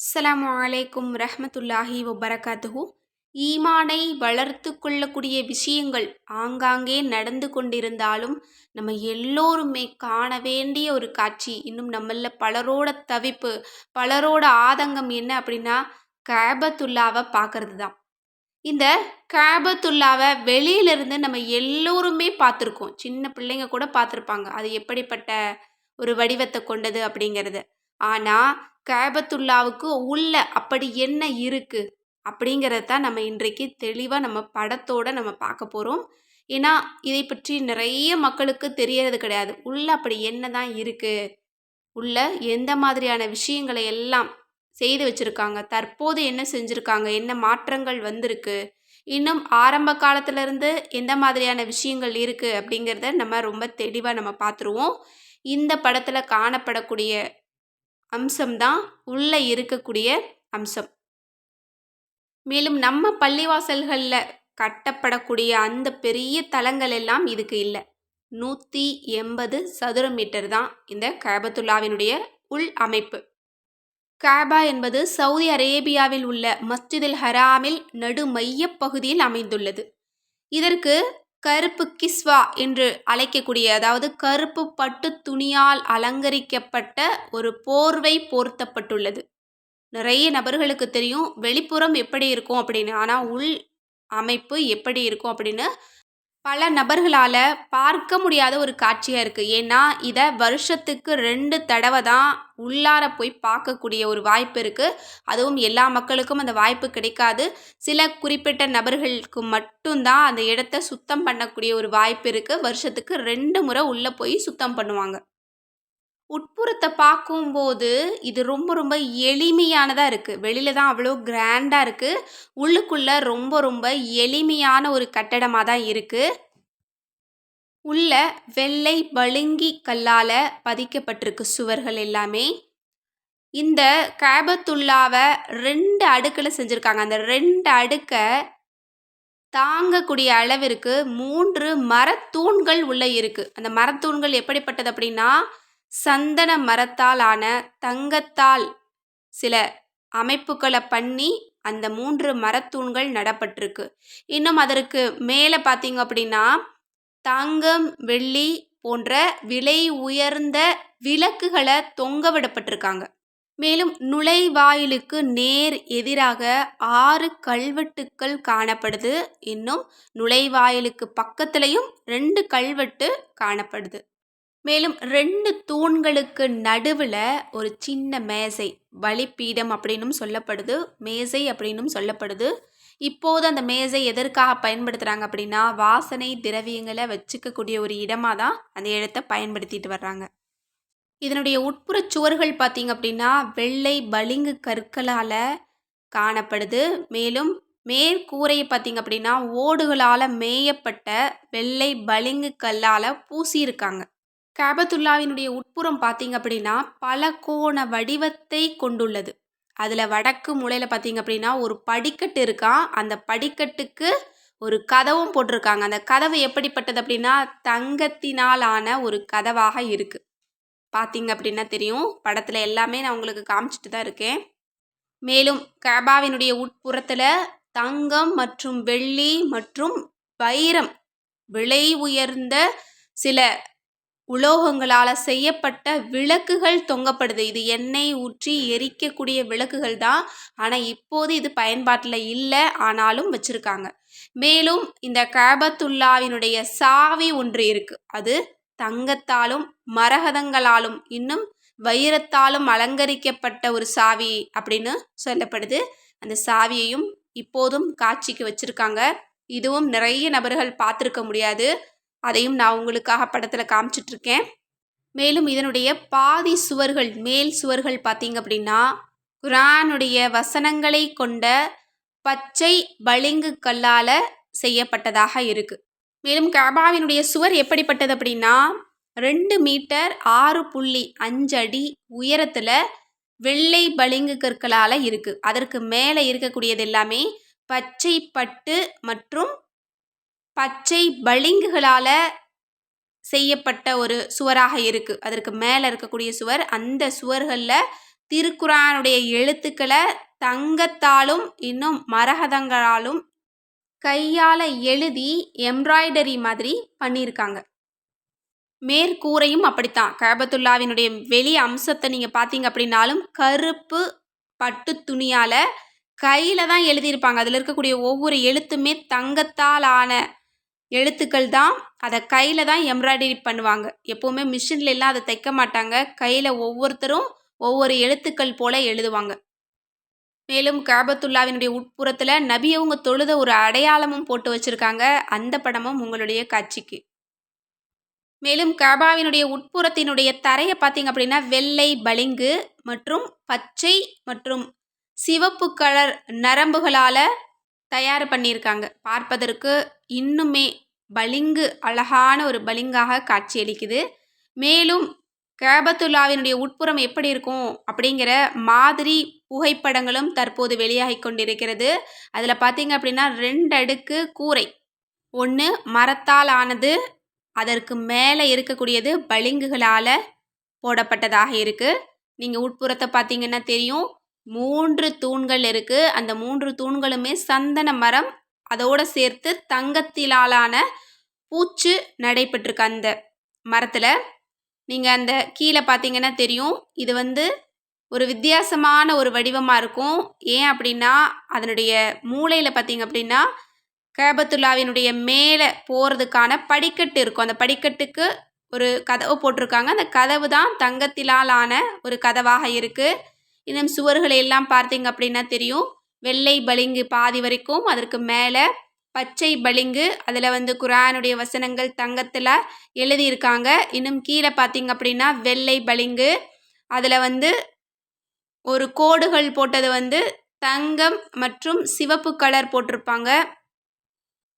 அஸ்லாம் அலைக்கும் ரஹமத்துல்லாஹி வபரகாத்துஹூ. ஈமானை வளர்த்து கொள்ளக்கூடிய விஷயங்கள் ஆங்காங்கே நடந்து கொண்டிருந்தாலும் நம்ம எல்லோருமே காண வேண்டிய ஒரு காட்சி. இன்னும் நம்மள பலரோட தவிப்பு பலரோட ஆதங்கம் என்ன அப்படின்னா கேபத்துல்லாவை பார்க்கறது தான் இந்த கேபத்துல்லாவை வெளியிலிருந்து நம்ம எல்லோருமே பார்த்துருக்கோம். சின்ன பிள்ளைங்க கூட பார்த்துருப்பாங்க. அது எப்படிப்பட்ட ஒரு வடிவத்தை கொண்டது அப்படிங்கிறது. ஆனால் கேபத்துல்லாவுக்கு உள்ள அப்படி என்ன இருக்கு? அப்படிங்கிறத தான் நம்ம இன்றைக்கு தெளிவாக நம்ம படத்தோட நம்ம பார்க்க போகிறோம் ஏன்னா இதை பற்றி நிறைய மக்களுக்கு தெரியறது கிடையாது. உள்ள அப்படி என்ன தான் இருக்கு? உள்ள எந்த மாதிரியான விஷயங்களை எல்லாம் செய்து வச்சுருக்காங்க? தற்போது என்ன செஞ்சுருக்காங்க? என்ன மாற்றங்கள் வந்திருக்கு? இன்னும் ஆரம்ப காலத்திலேருந்து எந்த மாதிரியான விஷயங்கள் இருக்குது அப்படிங்கிறத நம்ம ரொம்ப தெளிவாக நம்ம பார்த்துருவோம். இந்த படத்தில் காணப்படக்கூடிய அம்சம்தான் உள்ளே இருக்கக்கூடிய அம்சம். மேலும் நம்ம பள்ளிவாசல்களில் கட்டப்படக்கூடிய அந்த பெரிய தலங்கள் எல்லாம் இதுக்கு இல்லை. நூற்றி எண்பது சதுர மீட்டர் தான் இந்த கேபத்துல்லாவினுடைய உள் அமைப்பு. கேபா என்பது சவுதி அரேபியாவில் உள்ள மஸ்ஜிதில் ஹராமில் நடு மைய பகுதியில் அமைந்துள்ளது. இதற்கு கருப்பு கிஸ்வா என்று அழைக்கக்கூடிய அதாவது கருப்பு பட்டு துணியால் அலங்கரிக்கப்பட்ட ஒரு போர்வை போர்த்தப்பட்டுள்ளது. நிறைய நபர்களுக்கு தெரியும் வெளிப்புறம் எப்படி இருக்கும் அப்படின்னு ஆனால் உள் அமைப்பு எப்படி இருக்கும் அப்படின்னு பல நபர்களால் பார்க்க முடியாத ஒரு காட்சியாக இருக்குது ஏன்னா இதை வருஷத்துக்கு ரெண்டு தடவை தான் உள்ளார போய் பார்க்கக்கூடிய ஒரு வாய்ப்பு இருக்குது அதுவும் எல்லா மக்களுக்கும் அந்த வாய்ப்பு கிடைக்காது. சில குறிப்பிட்ட நபர்களுக்கு மட்டும்தான் அந்த இடத்த சுத்தம் பண்ணக்கூடிய ஒரு வாய்ப்பு இருக்குது வருஷத்துக்கு ரெண்டு முறை உள்ளே போய் சுத்தம் பண்ணுவாங்க. உட்புறத்தை பார்க்கும்போது இது ரொம்ப ரொம்ப எளிமையானதாக இருக்குது வெளியில் தான் அவ்வளோ கிராண்டாக இருக்குது உள்ளுக்குள்ளே ரொம்ப ரொம்ப எளிமையான ஒரு கட்டடமாக தான் இருக்குது உள்ள வெள்ளை பளிங்கி கல்லால் பதிக்கப்பட்டிருக்கு சுவர்கள் எல்லாமே. இந்த கேபத்துல்லாவை ரெண்டு அடுக்கில் செஞ்சுருக்காங்க. அந்த ரெண்டு அடுக்கை தாங்கக்கூடிய அளவிற்கு மூன்று மரத்தூண்கள் உள்ளே இருக்குது அந்த மரத்தூண்கள் எப்படிப்பட்டது அப்படின்னா சந்தன மரத்தால் ஆன தங்கத்தால் சில அமைப்புகளை பண்ணி அந்த மூன்று மரத்தூண்கள் நடப்பட்டிருக்கு. இன்னும் அதற்கு மேலே பார்த்தீங்க அப்படின்னா தங்கம் வெள்ளி போன்ற விலை உயர்ந்த விளக்குகளை தொங்க விடப்பட்டிருக்காங்க. மேலும் நுழைவாயிலுக்கு நேர் எதிராக ஆறு கல்வெட்டுக்கள் காணப்படுது. இன்னும் நுழைவாயிலுக்கு பக்கத்துலேயும் ரெண்டு கல்வெட்டு காணப்படுது. மேலும் ரெண்டு தூண்களுக்கு நடுவில் ஒரு சின்ன மேசை பலிப்பீடம் அப்படின்னும் சொல்லப்படுது மேசை அப்படின்னும் சொல்லப்படுது. இப்போது அந்த மேசை எதற்காக பயன்படுத்துகிறாங்க அப்படின்னா வாசனை திரவியங்களை வச்சுக்கக்கூடிய ஒரு இடமாக தான் அந்த இடத்த பயன்படுத்திட்டு வர்றாங்க. இதனுடைய உட்புற சுவர்கள் பார்த்திங்க அப்படின்னா வெள்ளை பளிங்கு கற்களால் காணப்படுது. மேலும் மேற்கூரையை பார்த்திங்க அப்படின்னா ஓடுகளால் மேயப்பட்ட வெள்ளை பளிங்கு கல்லால் பூசியிருக்காங்க. காபத்துல்லாவினுடைய உட்புறம் பார்த்தீங்க அப்படின்னா பல கோண வடிவத்தை கொண்டுள்ளது. அதில் வடக்கு மூலையில் பார்த்தீங்க அப்படின்னா ஒரு படிக்கட்டு இருக்கான் அந்த படிக்கட்டுக்கு ஒரு கதவும் போட்டிருக்காங்க. அந்த கதவு எப்படிப்பட்டது அப்படின்னா தங்கத்தினால் ஆன ஒரு கதவாக இருக்குது பார்த்தீங்க அப்படின்னா தெரியும். படத்தில் எல்லாமே நான் உங்களுக்கு காமிச்சிட்டு தான் இருக்கேன். மேலும் கபாவினுடைய உட்புறத்தில் தங்கம் மற்றும் வெள்ளி மற்றும் வைரம் விலை உயர்ந்த சில உலோகங்களால் செய்யப்பட்ட விளக்குகள் தொங்கப்படுது. இது எண்ணெய் ஊற்றி எரிக்கக்கூடிய விளக்குகள் தான். ஆனால் இப்போது இது பயன்பாட்டில் இல்லை. ஆனாலும் வச்சுருக்காங்க. மேலும் இந்த கபத்துல்லாவினுடைய சாவி ஒன்று இருக்குது அது தங்கத்தாலும் மரகதங்களாலும் இன்னும் வைரத்தாலும் அலங்கரிக்கப்பட்ட ஒரு சாவி அப்படின்னு சொல்லப்படுது. அந்த சாவியையும் இப்போதும் காட்சிக்கு வச்சுருக்காங்க. இதுவும் நிறைய நபர்கள் பார்த்துருக்க முடியாது. அதையும் நான் உங்களுக்காக படத்தில் காமிச்சிட்ருக்கேன். மேலும் இதனுடைய பாதி சுவர்கள் மேல் சுவர்கள் பார்த்தீங்க அப்படின்னா குரானுடைய வசனங்களை கொண்ட பச்சை பளிங்கு கல்லால் செய்யப்பட்டதாக இருக்குது மேலும் கபாவினுடைய சுவர் எப்படிப்பட்டது அப்படின்னா ரெண்டு மீட்டர் ஆறு புள்ளி அஞ்சு அடி உயரத்தில் வெள்ளை பளிங்கு கற்களால் இருக்குது அதற்கு மேலே இருக்கக்கூடியது எல்லாமே பச்சை பட்டு மற்றும் பச்சை பளிங்குகளால் செய்யப்பட்ட ஒரு சுவராக இருக்குது அதற்கு மேலே இருக்கக்கூடிய சுவர் அந்த சுவர்களில் திருக்குறானுடைய எழுத்துக்களை தங்கத்தாலும் இன்னும் மரகதங்களாலும் கையால் எழுதி எம்ப்ராய்டரி மாதிரி பண்ணியிருக்காங்க. மேற்கூரையும் அப்படித்தான். கபத்துல்லாவினுடைய வெளி அம்சத்தை நீங்கள் பார்த்தீங்க அப்படின்னாலும் கருப்பு பட்டு துணியால் கையில் தான் எழுதியிருப்பாங்க. அதில் இருக்கக்கூடிய ஒவ்வொரு எழுத்துமே தங்கத்தால் ஆன எழுத்துக்கள் தான் அதை கையில் தான் எம்ப்ராய்டரி பண்ணுவாங்க. எப்போவுமே மிஷின்ல எல்லாம் அதை தைக்க மாட்டாங்க. கையில் ஒவ்வொருத்தரும் ஒவ்வொரு எழுத்துக்கள் போல எழுதுவாங்க. மேலும் காபத்துல்லாவினுடைய உட்புறத்தில் நபி அவங்க தொழுத ஒரு அடையாளமும் போட்டு வச்சுருக்காங்க. அந்த படமும் உங்களுடைய காட்சிக்கு. மேலும் காபாவினுடைய உட்புறத்தினுடைய தரையை பார்த்தீங்க அப்படின்னா வெள்ளை பளிங்கு மற்றும் பச்சை மற்றும் சிவப்பு கலர் நரம்புகளால் தயார் பண்ணியிருக்காங்க. பார்ப்பதற்கு இன்னுமே பளிங்கு அழகான ஒரு பளிங்காக காட்சியளிக்குது. மேலும் கேபத்துல்லாவினுடைய உட்புறம் எப்படி இருக்கும் அப்படிங்கிற மாதிரி புகைப்படங்களும் தற்போது வெளியாகி கொண்டிருக்கிறது. அதில் பார்த்தீங்க அப்படின்னா ரெண்டு அடுக்கு கூரை. ஒன்று மரத்தால் ஆனது அதற்கு மேலே இருக்கக்கூடியது பளிங்குகளால் போடப்பட்டதாக இருக்குது நீங்கள் உட்புறத்தை பார்த்தீங்கன்னா தெரியும். மூன்று தூண்கள் இருக்குது அந்த மூன்று தூண்களுமே சந்தன மரம் அதோடு சேர்த்து தங்கத்திலாலான பூச்சு நடைபெற்றிருக்கு அந்த மரத்தில். நீங்கள் அந்த கீழே பார்த்தீங்கன்னா தெரியும். இது வந்து ஒரு வித்தியாசமான ஒரு வடிவமாக இருக்கும். ஏன் அப்படின்னா அதனுடைய மூளையில் பார்த்தீங்க அப்படின்னா கேபத்துல்லாவினுடைய மேலே போகிறதுக்கான படிக்கட்டு இருக்கும். அந்த படிக்கட்டுக்கு ஒரு கதவு போட்டிருக்காங்க. அந்த கதவு தான் தங்கத்திலால் ஆன ஒரு கதவாக இருக்குது இன்னும் சுவர்களை எல்லாம் பார்த்தீங்க அப்படின்னா தெரியும். வெள்ளை பளிங்கு பாதி வரைக்கும் அதற்கு மேலே பச்சை பளிங்கு அதில் வந்து குரானுடைய வசனங்கள் தங்கத்தில் எழுதியிருக்காங்க. இன்னும் கீழே பார்த்தீங்க அப்படின்னா வெள்ளை பளிங்கு அதில் வந்து ஒரு கோடுகள் போட்டது வந்து தங்கம் மற்றும் சிவப்பு கலர் போட்டிருப்பாங்க.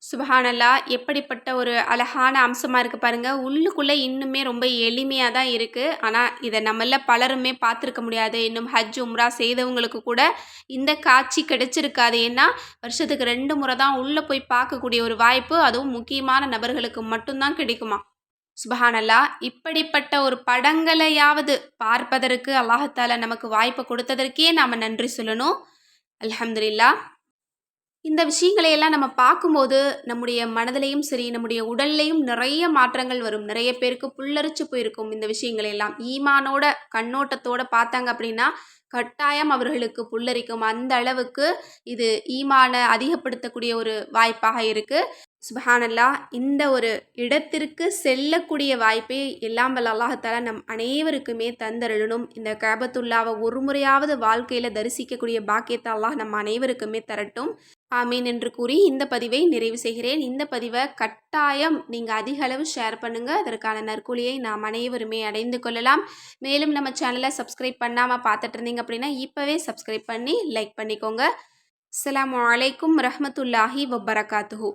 சுபஹானல்லா எப்படிப்பட்ட ஒரு அழகான அம்சமாக இருக்குது பாருங்கள் உள்ளுக்குள்ளே இன்னுமே ரொம்ப எளிமையாக தான் இருக்குது ஆனால் இதை நம்மள பலருமே பார்த்துருக்க முடியாது. இன்னும் ஹஜ் உம்ரா செய்தவங்களுக்கு கூட இந்த காட்சி கிடைச்சிருக்காது. ஏன்னா வருஷத்துக்கு ரெண்டு முறை தான் உள்ளே போய் பார்க்கக்கூடிய ஒரு வாய்ப்பு அதுவும் முக்கியமான நபர்களுக்கு மட்டும்தான் கிடைக்குமா? சுபஹானல்லா இப்படிப்பட்ட ஒரு படங்களையாவது பார்ப்பதற்கு அல்லாஹால நமக்கு வாய்ப்பை கொடுத்ததற்கே நாம் நன்றி சொல்லணும். அலமதுல்லா இந்த விஷயங்களை எல்லாம் நம்ம பார்க்கும்போது நம்முடைய மனதிலையும் சரி நம்முடைய உடல்லையும் நிறைய மாற்றங்கள் வரும். நிறைய பேருக்கு புல்லரிச்சு போயிருக்கும் இந்த விஷயங்களை எல்லாம் ஈமானோட கண்ணோட்டத்தோட பார்த்தாங்க அப்படின்னா கட்டாயம் அவர்களுக்கு புல்லரிக்கும். அந்த அளவுக்கு இது ஈமான அதிகப்படுத்தக்கூடிய ஒரு வாய்ப்பாக இருக்குது சுபஹானல்லா இந்த ஒரு இடத்திற்கு செல்லக்கூடிய வாய்ப்பை எல்லாம் வல்ல அல்லாஹால நம் அனைவருக்குமே தந்தருளணும். இந்த கேபத்துல்லாவை ஒரு முறையாவது வாழ்க்கையில் தரிசிக்கக்கூடிய பாக்கியத்தை அல்லாஹ் நம் அனைவருக்குமே தரட்டும். ஆமீன் என்று கூறி இந்த பதிவை நிறைவு செய்கிறேன். இந்த பதிவை கட்டாயம் நீங்கள் அதிக அளவு ஷேர் பண்ணுங்கள் அதற்கான நற்கூலியை நாம் அனைவருமே அடைந்து கொள்ளலாம். மேலும் நம்ம சேனலை சப்ஸ்கிரைப் பண்ணாமல் பார்த்துட்டு இருந்தீங்க அப்படின்னா இப்போவே சப்ஸ்கிரைப் பண்ணி லைக் பண்ணிக்கோங்க. அஸ்லாம் வலைக்கும் ரஹமத்துல்லாஹி வபரகாத்துஹூ.